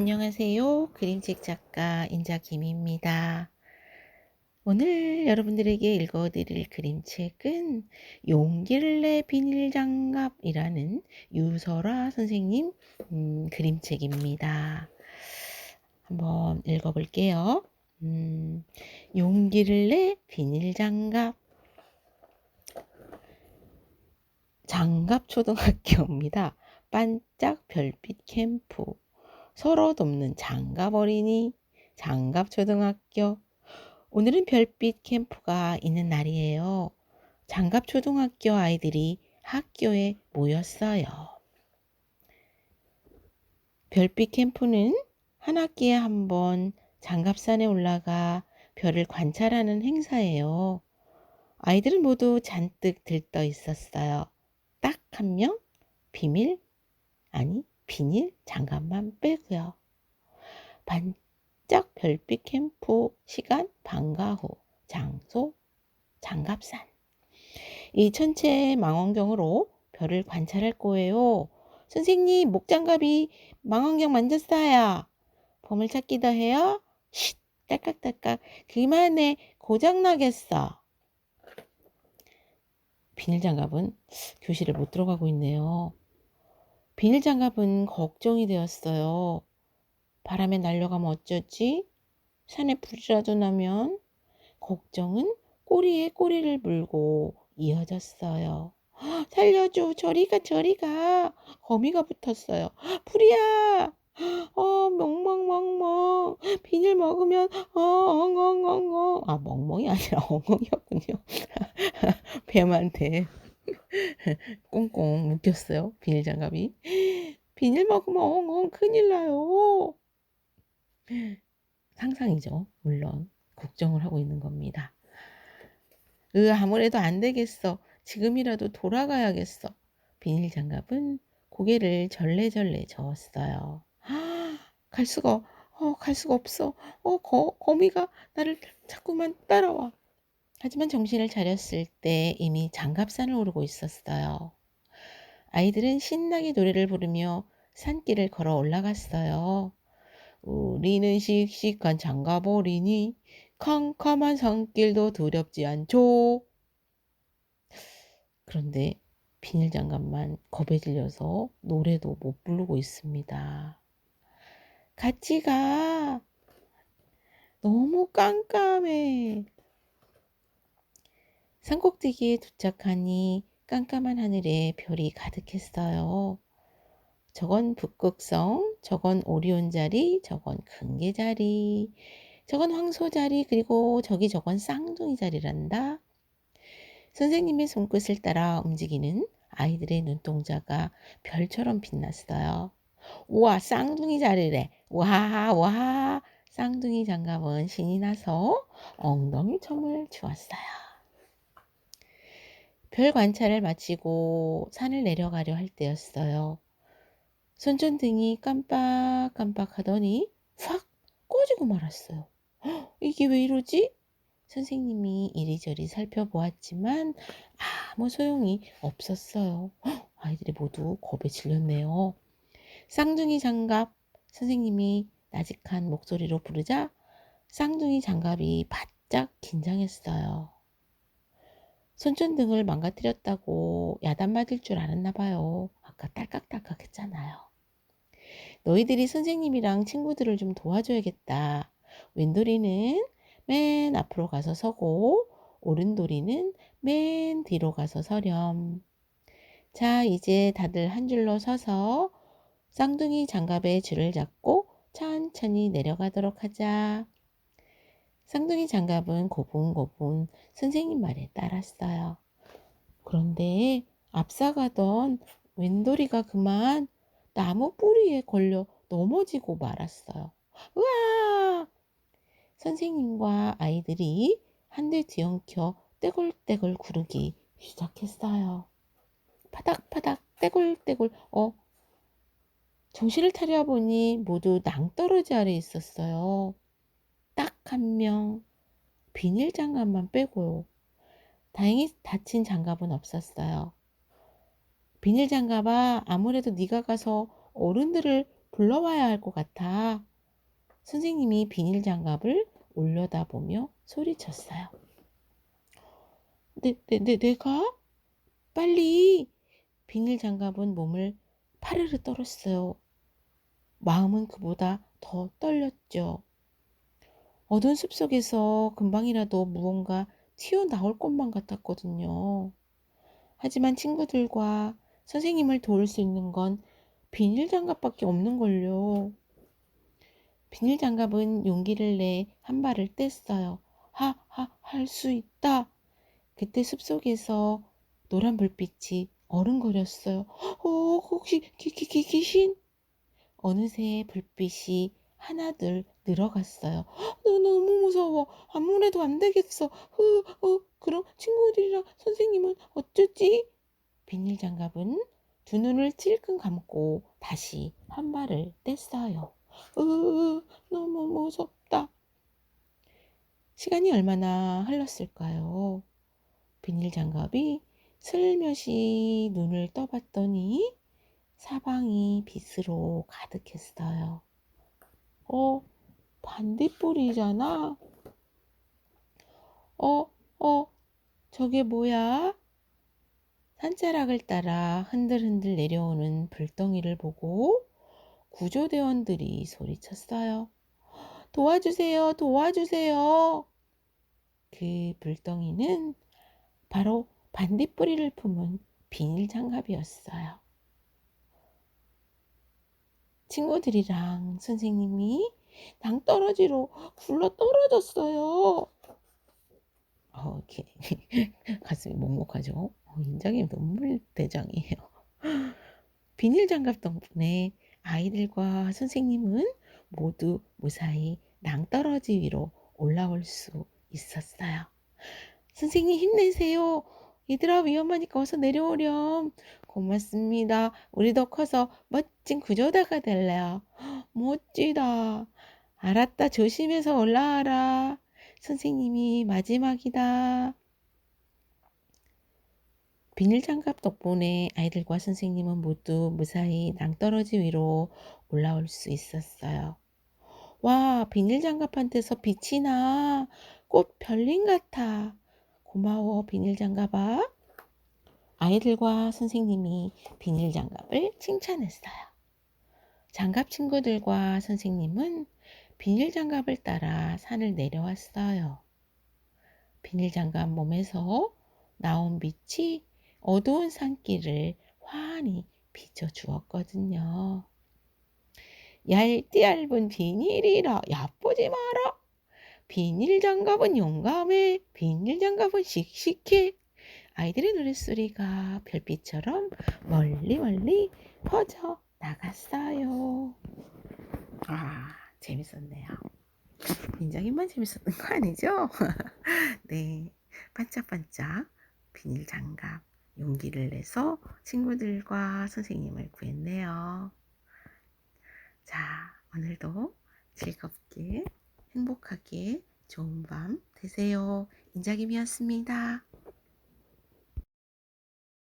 안녕하세요. 그림책 작가 인자 김입니다. 오늘 여러분들에게 읽어드릴 그림책은 용기를 내 비닐장갑이라는 유설아 선생님 음, 그림책입니다. 한번 읽어볼게요. 음, 용기를 내 비닐장갑 장갑 초등학교입니다. 반짝 별빛 캠프 서로 돕는 장갑 어린이 장갑 초등학교 오늘은 별빛 캠프가 있는 날이에요. 장갑 초등학교 아이들이 학교에 모였어요. 별빛 캠프는 한 학기에 한 번 장갑산에 올라가 별을 관찰하는 행사예요. 아이들은 모두 잔뜩 들떠 있었어요. 딱 한 명 비밀 아니 비닐 장갑만 빼고요. 반짝 별빛 캠프 시간 방과 후 장소 장갑산 이 천체 망원경으로 별을 관찰할 거예요. 선생님 목장갑이 망원경 만졌어요. 보물찾기도 해요? 쉿 딸깍딸깍 그만해 고장나겠어. 비닐장갑은 교실에 못 들어가고 있네요. 비닐 장갑은 걱정이 되었어요. 바람에 날려가면 어쩌지? 산에 불이라도 나면? 걱정은 꼬리에 꼬리를 물고 이어졌어요. 살려줘, 저리가, 저리가. 거미가 붙었어요. 불이야! 어, 멍멍멍멍. 비닐 먹으면, 어, 엉엉엉엉. 아, 멍멍이 아니라 엉엉이었군요. 뱀한테 꽁꽁 묶였어요. 비닐 장갑이. 비닐 먹으면 엉엉 큰일 나요. 상상이죠. 물론 걱정을 하고 있는 겁니다. 으 아무래도 안 되겠어. 지금이라도 돌아가야겠어. 비닐 장갑은 고개를 절레절레 저었어요. 갈 수가 어, 갈 수가 없어. 어, 거, 거미가 나를 자꾸만 따라와. 하지만 정신을 차렸을 때 이미 장갑산을 오르고 있었어요. 아이들은 신나게 노래를 부르며 산길을 걸어 올라갔어요. 우리는 씩씩한 장갑 어리니 캄캄한 산길도 두렵지 않죠. 그런데 비닐 장갑만 겁에 질려서 노래도 못 부르고 있습니다. 같이 가. 너무 깜깜해. 산꼭대기에 도착하니 깜깜한 하늘에 별이 가득했어요. 저건 북극성, 저건 오리온 자리, 저건 금계 자리, 저건 황소 자리, 그리고 저기 저건 쌍둥이 자리란다. 선생님의 손끝을 따라 움직이는 아이들의 눈동자가 별처럼 빛났어요. 우와, 쌍둥이 자리래. 와, 와. 쌍둥이 장갑은 신이 나서 엉덩이 춤을 추었어요. 별 관찰을 마치고 산을 내려가려 할 때였어요. 손전등이 깜빡깜빡 하더니 확 꺼지고 말았어요. 이게 왜 이러지? 선생님이 이리저리 살펴보았지만 아무 소용이 없었어요. 아이들이 모두 겁에 질렸네요. 쌍둥이 장갑 선생님이 나직한 목소리로 부르자 쌍둥이 장갑이 바짝 긴장했어요. 손전등을 망가뜨렸다고 야단 맞을 줄 알았나 봐요. 아까 딸깍딸깍 했잖아요. 너희들이 선생님이랑 친구들을 좀 도와줘야겠다. 왼돌이는 맨 앞으로 가서 서고 오른돌이는 맨 뒤로 가서 서렴. 자, 이제 다들 한 줄로 서서 쌍둥이 장갑의 줄을 잡고 천천히 내려가도록 하자. 쌍둥이 장갑은 고분고분 선생님 말에 따랐어요. 그런데 앞서가던 왼돌이가 그만 나무 뿌리에 걸려 넘어지고 말았어요. 으아! 선생님과 아이들이 한대 뒤엉켜 떼굴떼굴 구르기 시작했어요. 파닥파닥 떼굴떼굴 어 정신을 차려 보니 모두 낭떠러지 아래 있었어요. 한 명, 비닐 장갑만 빼고요. 다행히 다친 장갑은 없었어요. 비닐 장갑아, 아무래도 네가 가서 어른들을 불러와야 할 것 같아. 선생님이 비닐 장갑을 올려다보며 소리쳤어요. 네, 네, 네, 내가? 빨리! 비닐 장갑은 몸을 파르르 떨었어요. 마음은 그보다 더 떨렸죠. 어두운 숲속에서 금방이라도 무언가 튀어나올 것만 같았거든요. 하지만 친구들과 선생님을 도울 수 있는 건 비닐 장갑밖에 없는걸요. 비닐 장갑은 용기를 내 한 발을 뗐어요. 하, 하, 할 수 있다. 그때 숲속에서 노란 불빛이 어른거렸어요. 어, 혹시 기, 기, 기, 귀신? 어느새 불빛이 하나둘 늘어갔어요. 너 너무 무서워. 아무래도 안 되겠어. 흐, 어, 그럼 친구들이랑 선생님은 어쩌지? 비닐 장갑은 두 눈을 찔끔 감고 다시 한 발을 뗐어요. 으, 너무 무섭다. 시간이 얼마나 흘렀을까요? 비닐 장갑이 슬며시 눈을 떠봤더니 사방이 빛으로 가득했어요. 어, 반딧불이잖아. 어, 어, 저게 뭐야? 산자락을 따라 흔들흔들 내려오는 불덩이를 보고 구조대원들이 소리쳤어요. 도와주세요, 도와주세요. 그 불덩이는 바로 반딧불이를 품은 비닐 장갑이었어요. 친구들이랑 선생님이 낭떠러지로 굴러 떨어졌어요. 어, 이렇게 가슴이 먹먹하죠. 어, 인장이 눈물 대장이에요. 비닐 장갑 덕분에 아이들과 선생님은 모두 무사히 낭떠러지 위로 올라올 수 있었어요. 선생님 힘내세요. 얘들아 위험하니까 어서 내려오렴. 고맙습니다. 우리도 커서 멋진 구조대가 될래요. 멋지다. 알았다. 조심해서 올라와라. 선생님이 마지막이다. 비닐 장갑 덕분에 아이들과 선생님은 모두 무사히 낭떠러지 위로 올라올 수 있었어요. 와, 비닐 장갑한테서 빛이 나. 꽃 별님 같아. 고마워, 비닐 장갑아. 아이들과 선생님이 비닐 장갑을 칭찬했어요. 장갑 친구들과 선생님은 비닐 장갑을 따라 산을 내려왔어요. 비닐 장갑 몸에서 나온 빛이 어두운 산길을 환히 비춰주었거든요. 얇디 얇은 비닐이라 야쁘지 마라. 비닐 장갑은 용감해. 비닐 장갑은 씩씩해. 아이들의 노랫소리가 별빛처럼 멀리 멀리 퍼져 나갔어요. 아, 재밌었네요. 민정이만 재밌었던 거 아니죠? 네, 반짝반짝 비닐 장갑 용기를 내서 친구들과 선생님을 구했네요. 자, 오늘도 즐겁게 행복하게 좋은 밤 되세요. 인자김이었습니다.